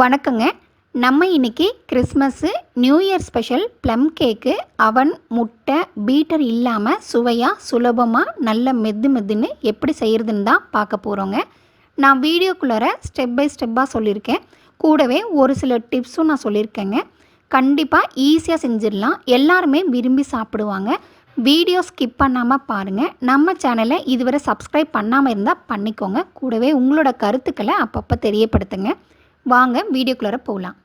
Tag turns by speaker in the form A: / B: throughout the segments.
A: வணக்கங்க. நம்ம இன்னைக்கு Christmas new year special plum cake oven முட்டை பீட்டர் இல்லாமல் சுவையாக சுலபமாக நல்ல மெது மெதுன்னு எப்படி செய்கிறதுன்னு தான் பார்க்க போகிறோங்க நான் வீடியோக்குள்ளார ஸ்டெப் பை ஸ்டெப்பாக சொல்லியிருக்கேன். கூடவே ஒரு சில டிப்ஸும் நான் சொல்லியிருக்கேங்க. கண்டிப்பாக ஈஸியாக செஞ்சிடலாம். எல்லாருமே விரும்பி சாப்பிடுவாங்க. வீடியோ ஸ்கிப் பண்ணாமல் பாருங்கள் நம்ம சேனலை இதுவரை சப்ஸ்கிரைப் பண்ணாமல் இருந்தால் பண்ணிக்கோங்க. கூடவே உங்களோட கருத்துக்களை அப்பப்போ தெரியப்படுத்துங்க. வாங்க வீடியோக்குள்ளார போகலாம்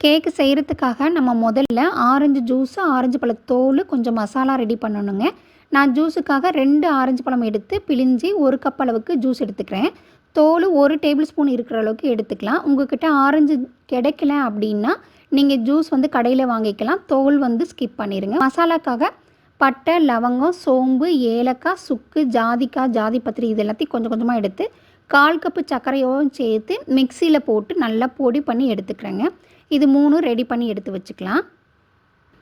A: கேக்கு செய்கிறதுக்காக நம்ம முதல்ல ஆரஞ்சு ஜூஸு ஆரஞ்சு பழ தோல் கொஞ்சம் மசாலா ரெடி பண்ணணுங்க. நான் ஜூஸுக்காக ரெண்டு ஆரஞ்சு பழம் எடுத்து பிழிஞ்சி ஒரு கப் அளவுக்கு ஜூஸ் எடுத்துக்கிறேன். தோல் ஒரு டேபிள் ஸ்பூன் இருக்கிற அளவுக்கு எடுத்துக்கலாம். உங்ககிட்ட ஆரஞ்சு கிடைக்கல அப்படின்னா நீங்கள் ஜூஸ் வந்து கடையில் வாங்கிக்கலாம். தோல் வந்து ஸ்கிப் பண்ணிடுங்க மசாலாக்காக பட்டை லவங்கம் சோம்பு ஏலக்காய் சுக்கு ஜாதிக்காய் ஜாதிப்பத்திரி இது எல்லாத்தையும் கொஞ்சம் கொஞ்சமாக எடுத்து கால் கப்பு சர்க்கரையும் சேர்த்து மிக்சியில் போட்டு நல்லா பொடி பண்ணி எடுத்துக்கிறேங்க. இது மூணும் ரெடி பண்ணி எடுத்து வச்சுக்கலாம்.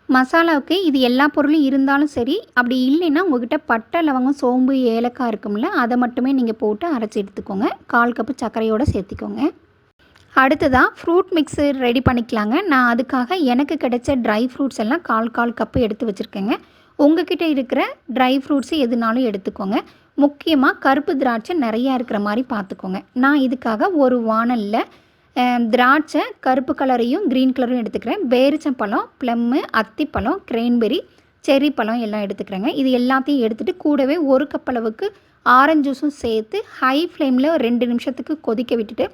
A: மசாலாவுக்கு இது எல்லா பொருளும் இருந்தாலும் சரி அப்படி இல்லைன்னா உங்ககிட்ட பட்டை லவங்கம் சோம்பு ஏலக்காய் இருக்கும்ல அதை மட்டுமே நீங்கள் போட்டு அரைச்சி எடுத்துக்கோங்க. கால் கப்பு சர்க்கரையோடு சேர்த்திக்கோங்க. அடுத்ததாக ஃப்ரூட் மிக்ஸு ரெடி பண்ணிக்கலாங்க. நான் அதுக்காக எனக்கு கிடைச்ச ட்ரை ஃப்ரூட்ஸ் எல்லாம் கால் கால் கப்பு எடுத்து வச்சுருக்கேங்க. உங்ககிட்ட இருக்கிற ட்ரை ஃப்ரூட்ஸு எதுனாலும் எடுத்துக்கோங்க. முக்கியமாக கருப்பு திராட்சை நிறையா இருக்கிற மாதிரி பார்த்துக்கோங்க. நான் இதுக்காக ஒரு வானலில் திராட்சை கருப்பு கலரையும் க்ரீன் கலரையும் எடுத்துக்கிறேன். பேரிச்சம்பழம் ப்ளம்மு அத்திப்பழம் கிரேன்பெரி செரி பழம் எல்லாம் எடுத்துக்கிறேங்க. இது எல்லாத்தையும் எடுத்துகிட்டு கூடவே ஒரு கப் அளவுக்கு ஆரஞ்சு ஜூஸும் சேர்த்து ஹை ஃப்ளேமில் ரெண்டு நிமிஷத்துக்கு கொதிக்க விட்டுட்டு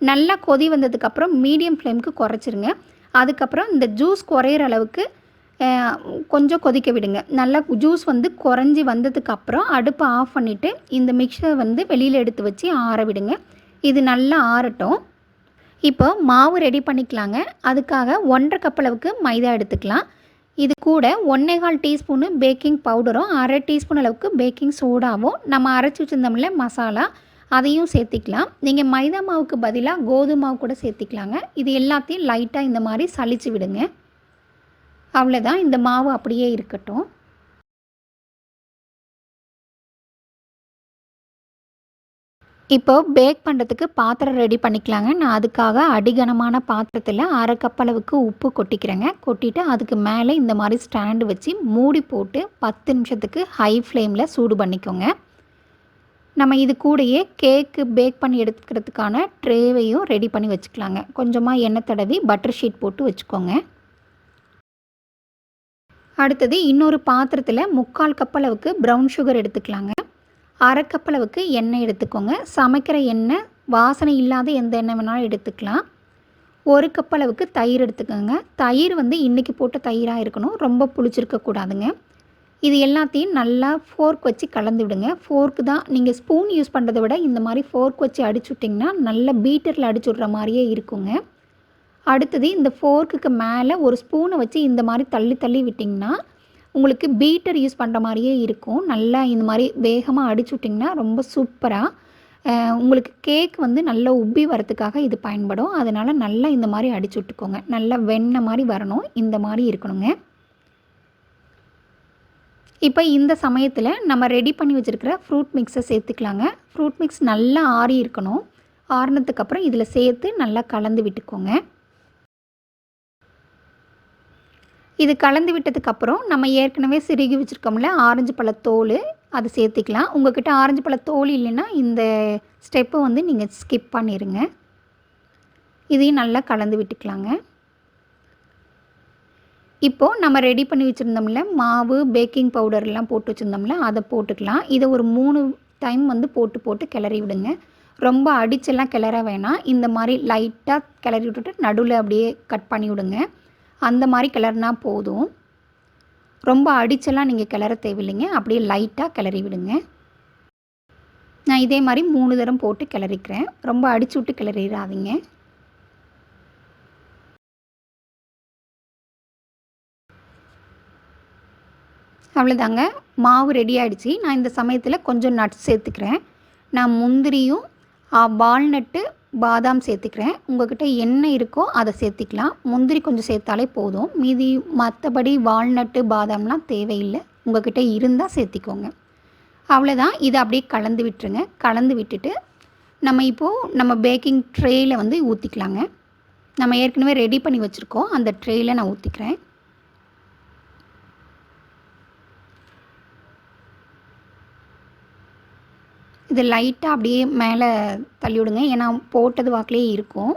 A: நல்லா கொதி வந்ததுக்கப்புறம் மீடியம் ஃப்ளேமுக்கு குறைச்சிருங்க. அதுக்கப்புறம் இந்த ஜூஸ் குறையிற அளவுக்கு கொஞ்சம் கொதிக்க விடுங்க. நல்லா ஜூஸ் வந்து குறைஞ்சி வந்ததுக்கப்புறம் அடுப்பை ஆஃப் பண்ணிவிட்டு இந்த மிக்சரை வந்து வெளியில் எடுத்து வச்சு ஆற விடுங்க. இது நல்லா ஆறட்டும். இப்போ மாவு ரெடி பண்ணிக்கலாங்க. அதுக்காக ஒன்றரை கப் அளவுக்கு மைதா எடுத்துக்கலாம். இது கூட ஒன்றேகால் டீஸ்பூனு பேக்கிங் பவுடரும் அரை டீஸ்பூன் அளவுக்கு பேக்கிங் சோடாவும் நம்ம அரைச்சி வச்சுருந்தோம்ல மசாலா அதையும் சேர்த்திக்கலாம். நீங்கள் மைதா மாவுக்கு பதிலாக கோதுமை மாவு கூட சேர்த்திக்கலாங்க. இது எல்லாத்தையும் லைட்டாக இந்த மாதிரி சளிச்சு விடுங்க. அவ்வளோதான் இந்த மாவு அப்படியே இருக்கட்டும். இப்போ பேக் பண்ணுறதுக்கு பாத்திரம் ரெடி பண்ணிக்கலாங்க. நான் அதுக்காக அடிகனமான பாத்திரத்தில் அரை கப் அளவுக்கு உப்பு கொட்டிக்கிறேங்க. கொட்டிட்டு அதுக்கு மேலே இந்த மாதிரி ஸ்டாண்டு வச்சு மூடி போட்டு பத்து நிமிஷத்துக்கு ஹை ஃப்ளேமில் சூடு பண்ணிக்கோங்க. நம்ம இது கூடயே கேக்கு பேக் பண்ணி எடுத்துக்கிறதுக்கான ட்ரேவையும் ரெடி பண்ணி வச்சுக்கலாங்க. கொஞ்சமாக எண்ணெய் தடவி பட்டர் ஷீட் போட்டு வச்சுக்கோங்க. அடுத்தது இன்னொரு பாத்திரத்தில் முக்கால் கப் அளவுக்கு ப்ரௌன் சுகர் எடுத்துக்கலாங்க. அரை கப் அளவுக்கு எண்ணெய் எடுத்துக்கோங்க. சமைக்கிற எண்ணெய் வாசனை இல்லாத எந்த எண்ணெய் வேணாலும் எடுத்துக்கலாம். ஒரு கப் அளவுக்கு தயிர் எடுத்துக்கோங்க. தயிர் வந்து இன்றைக்கி போட்ட தயிராக இருக்கணும். ரொம்ப புளிச்சிருக்கக்கூடாதுங்க இது எல்லாத்தையும் நல்லா ஃபோர்க் வச்சு கலந்து விடுங்க. ஃபோர்க்கு தான் நீங்கள் ஸ்பூன் யூஸ் பண்ணுறதை விட இந்த மாதிரி ஃபோர்க் வச்சு அடிச்சு விட்டிங்கன்னா நல்ல பீட்டரில் அடிச்சு விட்ற மாதிரியே இருக்குங்க. அடுத்தது இந்த ஃபோர்க்குக்கு மேலே ஒரு ஸ்பூனை வச்சு இந்த மாதிரி தள்ளி தள்ளி விட்டிங்கன்னா உங்களுக்கு பீட்டர் யூஸ் பண்ணுற மாதிரியே இருக்கும். நல்லா இந்த மாதிரி வேகமாக அடிச்சு விட்டிங்கன்னா ரொம்ப சூப்பராக உங்களுக்கு கேக் வந்து நல்லா உப்பி வரத்துக்காக இது பயன்படும். அதனால் நல்லா இந்த மாதிரி அடிச்சு விட்டுக்கோங்க. நல்லா வெண்ணெய் மாதிரி வரணும். இந்த மாதிரி இருக்கணுங்க. இப்போ இந்த சமயத்தில் நம்ம ரெடி பண்ணி வச்சுருக்கிற ஃப்ரூட் மிக்ஸை சேர்த்துக்கலாங்க. ஃப்ரூட் மிக்ஸ் நல்லா ஆறி இருக்கணும். ஆறினதுக்கப்புறம் இதில் சேர்த்து நல்லா கலந்து விட்டுக்கோங்க. இது கலந்து விட்டதுக்கப்புறம் நம்ம ஏற்கனவே சிறுகி வச்சுருக்கோம்ல ஆரஞ்சு பழத்தோல் அது சேர்த்துக்கலாம். உங்கள்கிட்ட ஆரஞ்சு பழத்தோல் இல்லைன்னா இந்த ஸ்டெப்பை வந்து நீங்கள் ஸ்கிப் பண்ணிடுங்க இதையும் நல்லா கலந்து விட்டுக்கலாங்க. இப்போது நம்ம ரெடி பண்ணி வச்சுருந்தோம்ல மாவு பேக்கிங் பவுடர்லாம் போட்டு வச்சுருந்தோம்ல அதை போட்டுக்கலாம். இதை ஒரு மூணு டைம் வந்து போட்டு போட்டு கிளறி விடுங்க. ரொம்ப அடிச்செல்லாம் கிளற வேணாம். இந்த மாதிரி லைட்டாக கிளறி விட்டுட்டு நடுவில் அப்படியே கட் பண்ணி விடுங்க. அந்த மாதிரி கிளறினா போதும். ரொம்ப அடிச்செல்லாம் நீங்கள் கிளற தேவையில்லைங்க. அப்படியே லைட்டாக கிளறி விடுங்க. நான் இதே மாதிரி மூணு தரம் போட்டு கிளறிக்கிறேன். ரொம்ப அடிச்சு விட்டு கிளறிடாதீங்க அவ்வளோதாங்க மாவு ரெடி ஆகிடுச்சி நான் இந்த சமயத்தில் கொஞ்சம் நட்ஸ் சேர்த்துக்கிறேன். நான் முந்திரியும் வால்நட்டு பாதாம் சேர்த்துக்கிறேன். உங்கள்கிட்ட என்ன இருக்கோ அதை சேர்த்திக்கலாம். முந்திரி கொஞ்சம் சேர்த்தாலே போதும். மீதி மற்றபடி வால்நட்டு பாதாம்லாம் தேவையில்லை. உங்கள்கிட்ட இருந்தால் சேர்த்திக்கோங்க. அவ்வளோதான் இதை அப்படியே கலந்து விட்டுருங்க. கலந்து விட்டுட்டு நம்ம இப்போது நம்ம பேக்கிங் ட்ரேயில் வந்து ஊற்றிக்கலாங்க நம்ம ஏற்கனவே ரெடி பண்ணி வச்சுருக்கோம். அந்த ட்ரேயில் நான் ஊற்றிக்கிறேன் இது லைட்டாக அப்படியே மேலே தள்ளி விடுங்க ஏன்னா போட்டது வாக்கிலே இருக்கும்.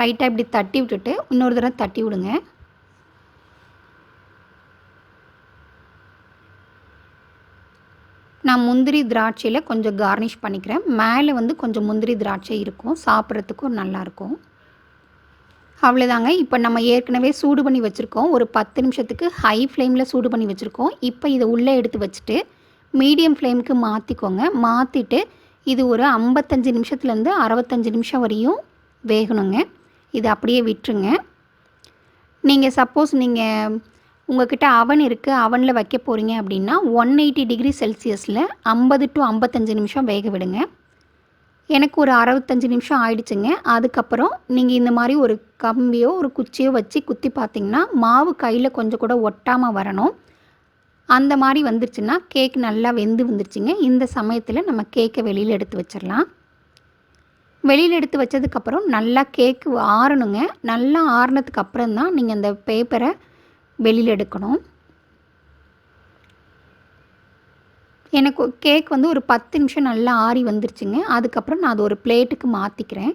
A: லைட்டாக இப்படி தட்டி விட்டுட்டு இன்னொரு தடவை தட்டி விடுங்க. நான் முந்திரி திராட்சையில் கொஞ்சம் கார்னிஷ் பண்ணிக்கிறேன். மேலே வந்து கொஞ்சம் முந்திரி திராட்சை இருக்கும். சாப்பிட்றதுக்கும் நல்லாயிருக்கும். அவ்வளோதாங்க இப்போ நம்ம ஏற்கனவே சூடு பண்ணி வச்சுருக்கோம். ஒரு பத்து நிமிஷத்துக்கு ஹை ஃப்ளேமில் சூடு பண்ணி வச்சுருக்கோம். இப்போ இதை உள்ளே எடுத்து வச்சுட்டு மீடியம் ஃப்ளேமுக்கு மாற்றிக்கோங்க மாற்றிட்டு இது ஒரு ஐம்பத்தஞ்சு நிமிஷத்துலேருந்து அறுபத்தஞ்சு நிமிஷம் வரையும் வேகணுங்க. இது அப்படியே விட்டுருங்க. நீங்கள் சப்போஸ் நீங்கள் உங்கள்கிட்ட அவன் இருக்குது அவனில் வைக்க போகிறீங்க அப்படின்னா ஒன் எயிட்டி டிகிரி செல்சியஸில் ஐம்பது டு ஐம்பத்தஞ்சு நிமிஷம் வேக விடுங்க. எனக்கு ஒரு அறுபத்தஞ்சு நிமிஷம் ஆயிடுச்சுங்க. அதுக்கப்புறம் நீங்கள் இந்த மாதிரி ஒரு கம்பியோ ஒரு குச்சியோ வச்சு குத்தி பார்த்தீங்கன்னா மாவு கையில் கொஞ்சம் கூட ஒட்டாமல் வரணும். அந்த மாதிரி வந்துருச்சுன்னா கேக் நல்லா வெந்து வந்துருச்சுங்க. இந்த சமயத்தில் நம்ம கேக்கை வெளியில் எடுத்து வச்சிடலாம். வெளியில் எடுத்து வச்சதுக்கப்புறம் நல்லா கேக்கு ஆறணுங்க. நல்லா ஆறினதுக்கு அப்புறம் தான் நீங்கள் அந்த பேப்பரை வெளியில் எடுக்கணும். எனக்கு கேக் வந்து ஒரு பத்து நிமிஷம் நல்லா ஆறி வந்துருச்சுங்க. அதுக்கப்புறம் நான் அது ஒரு பிளேட்டுக்கு மாற்றிக்கிறேன்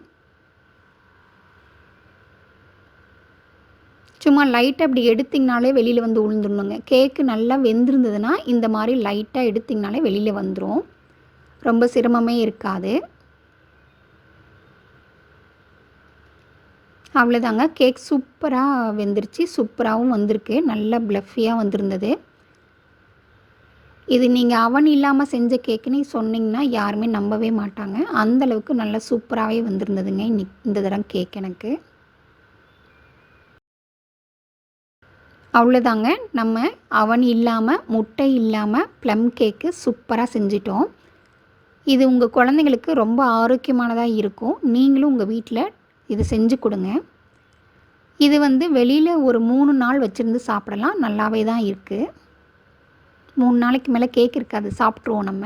A: சும்மா லைட்டாக அப்படி எடுத்திங்கனாலே வெளியில் வந்து உளுந்துடணுங்க. கேக்கு நல்லா வெந்திருந்ததுன்னா இந்த மாதிரி லைட்டாக எடுத்திங்கனாலே வெளியில் வந்துடும் ரொம்ப சிரமமே இருக்காது. அவ்வளோதாங்க கேக் சூப்பராக வெந்துருச்சு சூப்பராகவும் வந்திருக்கு. நல்லா ப்ளஃபியாக வந்திருந்தது. இது நீங்கள் அவன் இல்லாமல் செஞ்ச கேக்குன்னு சொன்னிங்கன்னா யாருமே நம்பவே மாட்டாங்க. அந்தளவுக்கு நல்லா சூப்பராகவே வந்திருந்ததுங்க இன்னைக்கு இந்த தடவை கேக் எனக்கு. அவ்வளோதாங்க நம்ம அவன் இல்லாமல் முட்டை இல்லாமல் ப்ளம் கேக்கு சூப்பராக செஞ்சிட்டோம். இது உங்கள் குழந்தைங்களுக்கு ரொம்ப ஆரோக்கியமானதாக இருக்கும். நீங்களும் உங்கள் வீட்டில் இது செஞ்சு கொடுங்க. இது வந்து வெளியில் ஒரு மூணு நாள் வச்சுருந்து சாப்பிடலாம். நல்லாவே தான் இருக்குது மூணு நாளைக்கு மேலே கேக் இருக்காது. சாப்பிட்ருவோம் நம்ம.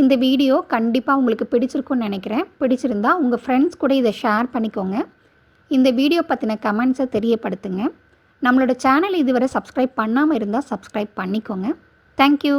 A: இந்த வீடியோ கண்டிப்பாக உங்களுக்கு பிடிச்சிருக்குன்னு நினைக்கிறேன். பிடிச்சிருந்தா உங்கள் ஃப்ரெண்ட்ஸ் கூட இதை ஷேர் பண்ணிக்கோங்க. இந்த வீடியோ பற்றின கமெண்ட்ஸை தெரியப்படுத்துங்க. நம்மளோட சேனல் இதுவரை சப்ஸ்கிரைப் பண்ணாமல் இருந்தால் சப்ஸ்கிரைப் பண்ணிக்கோங்க. தேங்க்யூ